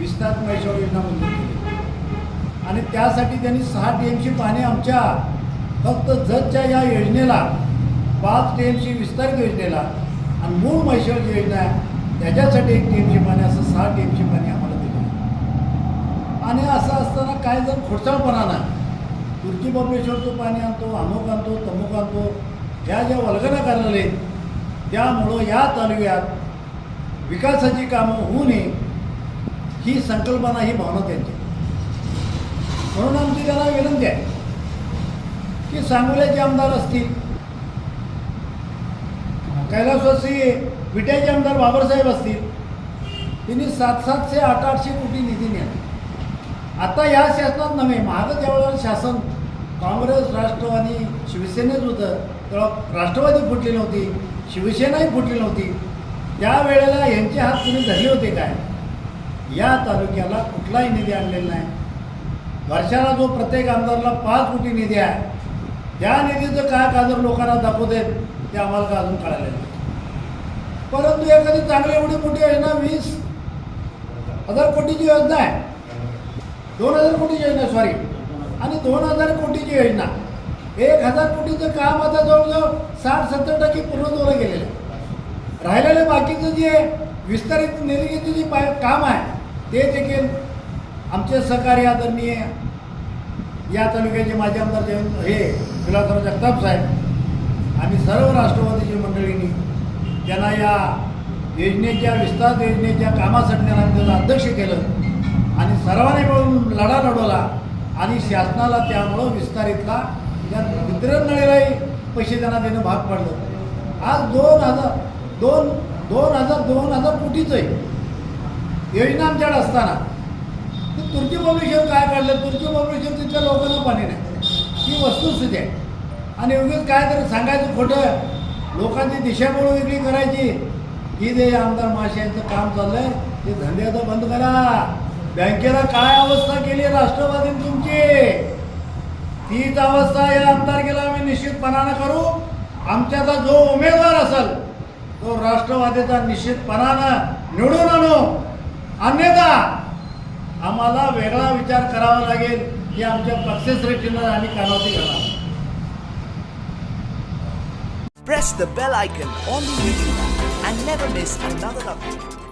विस्तार महेश्वर योजना मंजूर केली. आणि त्यासाठी त्यांनी सहा टी एमची पाणी आमच्या फक्त जतच्या या योजनेला पाच टी एमची विस्तार योजनेला आणि मूळ महेश्वर योजना आहे त्याच्यासाठी एक टी एमची पाणी असं सहा टी एमची पाणी आम्हाला दिलं. आणि असं असताना काय जर खोडसाळपणा नाही तुर्की बबलेश्वरचं पाणी आणतो अमुक आणतो तमुक आणतो ह्या ज्या वल्गना करणार आहेत त्यामुळं या तालुक्यात विकासाची कामं होऊ नये ही संकल्पना ही भावना त्यांची. म्हणून आमची त्यांना विनंती आहे की सांगोल्याचे आमदार असतील कैलासवासी विट्याचे आमदार बाबासाहेब असतील त्यांनी सात सातशे आठ आठशे कोटी निधी नेला. आता या शासनात नव्हे मागं ज्यावेळेला शासन काँग्रेस राष्ट्रवादी शिवसेनेच होतं. तेव्हा राष्ट्रवादी फुटली नव्हती शिवसेनाही फुटली नव्हती. त्यावेळेला यांचे हात कुणी धरले होते काय? या तालुक्याला कुठलाही निधी आणलेला नाही. वर्षाला जो प्रत्येक आमदारला पाच कोटी निधी आहे त्या निधीचं काय काजर लोकांना दाखवतात ते आम्हाला का अजून कळालेलं नाही. परंतु एखादी चांगली एवढी मोठी योजना वीस हजार कोटीची योजना आहे. दोन हजार कोटीची योजना सॉरी आणि दोन हजार कोटीची योजना. एक हजार कोटीचं काम आता जवळजवळ साठ सत्तर टक्के पूर्ण पूर्णत्वाला गेलेलं आहे. राहिलेलं बाकीचं जे विस्तारित निधीचं जे पाय काम आहे ते देखील आमचे सहकारी आदरणीय या तालुक्याचे माजी आमदार देवेंद्र हे विलासराव जगताप साहेब आणि सर्व राष्ट्रवादीची मंडळींनी त्यांना या योजनेच्या विस्तार योजनेच्या कामासाठी त्यांना त्याला अध्यक्ष केलं आणि सर्वांनी मिळून लढा लढवला आणि शासनाला त्यामुळं विस्तारितला या वितरण नळीलाही पैसे त्यांना देणं भाग पडलं. आज दोन हजार दोन दोन हजार दोन हजार कोटीचं आहे योजना आमच्याकडे असताना. तर तुर्की पब्लिशर काय काढलं? तुर्की पब्लिशर तिथल्या लोकांना पाणी नाही. ही वस्तुस्थिती आहे. आणि उगीच काय तरी सांगायचं खोटं. लोकांची दिशाभूल वेगळी करायची. ही दे आमदार माशे यांचं काम चाललंय. ते धंदे बंद करा. बँकेला काय अवस्था केली राष्ट्रवादीने तुमची? तीच अवस्था या आमदारकीला आम्ही निश्चितपणानं करू. आमच्याचा जो उमेदवार असेल तो राष्ट्रवादीचा निश्चितपणानं निवडून आणू. अन्यथा आम्हाला वेगळा विचार करावा लागेल की आमच्या पक्षश्रेष्ठीनं आम्ही कानावती घाला Press the bell icon on the YouTube and never miss another update.